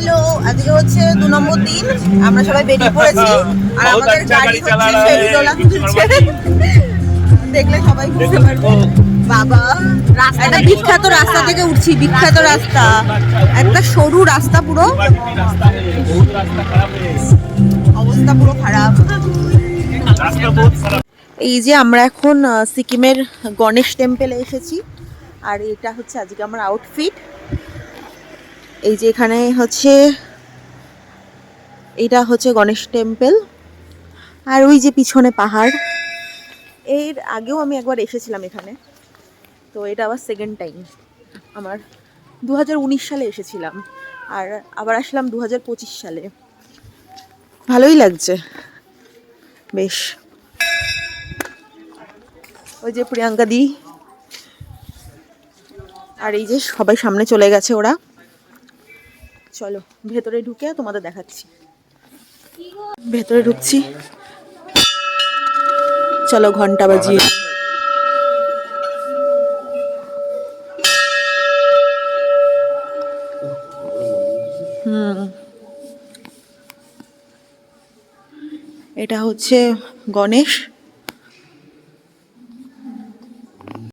Hello আজকে হচ্ছে দু নম্বর দিন আমরা সবাই বেরিয়ে পড়েছি। আর আমাদের গাড়ি হচ্ছে দেখলে সবাই বুঝতে পারবে। বাবা রাস্তাটা বিখ্যাত রাস্তা থেকে উঠছি বিখ্যাত রাস্তা। একটা সরু রাস্তা পুরো। অবস্থা পুরো খারাপ। এই যে আমরা এখন সিকিমের গণেশ টেম্পেলে এসেছি। আর এটা হচ্ছে আজকে আমার আউটফিট এই যে এখানে হচ্ছে, এটা হচ্ছে গণেশ টেম্পল। আর ওই যে পিছনে পাহাড়। এর আগেও আমি একবার এসেছিলাম এখানে। তো এটা আবার সেকেন্ড টাইম আমার দু হাজার উনিশ সালে এসেছিলাম। আর আবার আসলাম দু হাজার পঁচিশ সালে। ভালোই লাগছে। বেশ। ওই যে প্রিয়াঙ্কা দি। আর এই যে সবাই সামনে চলে গেছে ওরা। চলো ভেতরে ঢুকে তোমাদের দেখাচ্ছি। ভেতরে ঢুকছি। চলো ঘণ্টা বাজিয়ে হুম। এটা হচ্ছে গণেশ।